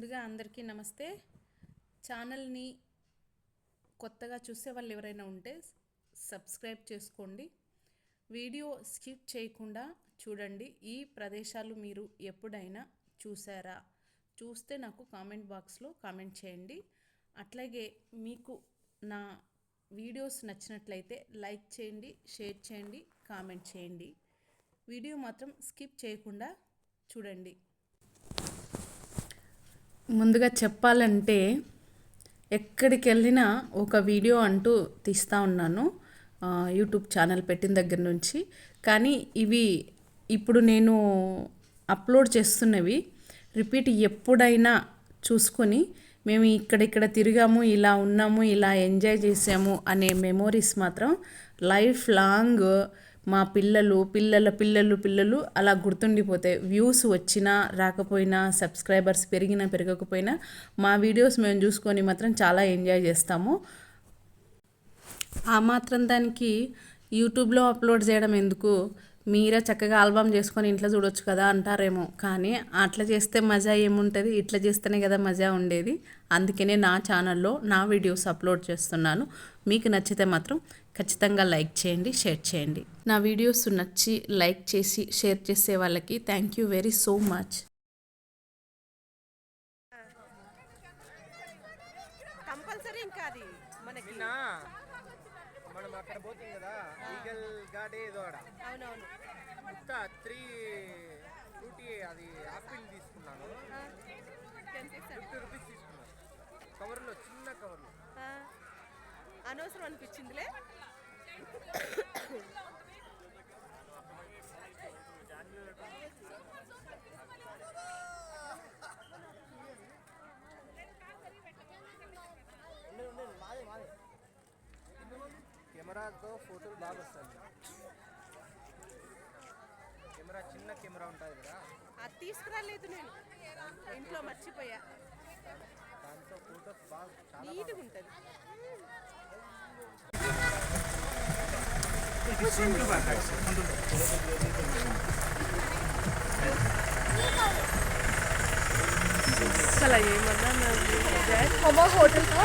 ముందుగా అందరికీ నమస్తే. ఛానల్ని కొత్తగా చూసే వాళ్ళు ఎవరైనా ఉంటే సబ్స్క్రైబ్ చేసుకోండి. వీడియో స్కిప్ చేయకుండా చూడండి. ఈ ప్రదేశాలు మీరు ఎప్పుడైనా చూసారా? చూస్తే నాకు కామెంట్ బాక్స్లో కామెంట్ చేయండి. అట్లాగే మీకు నా వీడియోస్ నచ్చినట్లయితే లైక్ చేయండి షేర్ చేయండి కామెంట్ చేయండి. వీడియో మాత్రం స్కిప్ చేయకుండా చూడండి. ముందుగా చెప్పాలంటే ఎక్కడికి వెళ్ళినా ఒక వీడియో అంటూ తీస్తూ ఉన్నాను యూట్యూబ్ ఛానల్ పెట్టిన దగ్గర నుంచి. కానీ ఇవి ఇప్పుడు నేను అప్లోడ్ చేస్తున్నవి రిపీట్ ఎప్పుడైనా చూసుకొని మేము ఇక్కడిక్కడ తిరిగాము ఇలా ఉన్నాము ఇలా ఎంజాయ్ చేసాము అనే మెమోరీస్ మాత్రం లైఫ్ లాంగ్ మా పిల్లలు పిల్లల పిల్లలు పిల్లలు అలా గుర్తుండిపోతాయి. వ్యూస్ వచ్చినా రాకపోయినా సబ్స్క్రైబర్స్ పెరిగినా పెరగకపోయినా మా వీడియోస్ మేము చూసుకొని మాత్రం చాలా ఎంజాయ్ చేస్తాము. ఆ మాత్రం దానికి యూట్యూబ్లో అప్లోడ్ చేయడం ఎందుకు? మీరే చక్కగా ఆల్బమ్ చేసుకొని ఇంట్లో చూడొచ్చు కదా అంటారేమో. కానీ అట్లా చేస్తే మజా ఏముంటుంది? ఇట్లా చేస్తేనే కదా మజా ఉండేది. అందుకనే నా ఛానల్లో నా వీడియోస్ అప్లోడ్ చేస్తున్నాను. మీకు నచ్చితే మాత్రం ఖచ్చితంగా లైక్ చేయండి షేర్ చేయండి. నా వీడియోస్ నచ్చి లైక్ చేసి షేర్ చేసే వాళ్ళకి thank you very so much. Compulsory ఇంకా అది మనకి. మనం అక్కడ పోతుంది కదా? ఈగల్ ఏదో ఆడ. అవునవును. ఇంత త్రీ ఫ్రూటీ అది ఆపిల్ తీసుకున్నాను. ఫిఫ్టీ రూపీస్ తీసుకున్నాను. కవర్లో చిన్న కవర్లో. అనవసరం అనిపించిందిలే. కెమెరాతో ఫోటోలు బాగా వస్తాయి కెమెరా చిన్న కెమెరా ఉంటుంది కదా. అది తీసుకురాలేదు నేను. ఇంట్లో మర్చిపోయా. దాంతో ఫోటోస్ బాగా చాలా నీట్గా ఉంటుంది. అసలు ఏమన్నా Como hotel का మా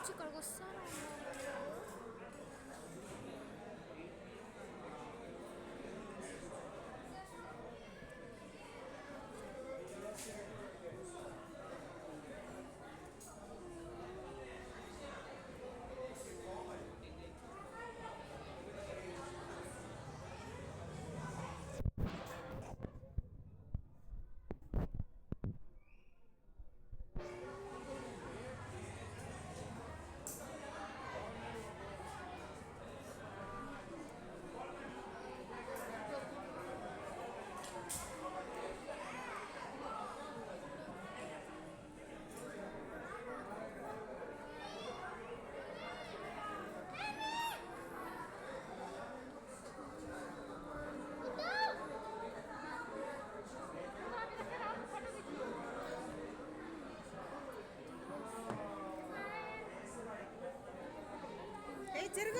꽁치 걸고 싸라. ചെറുക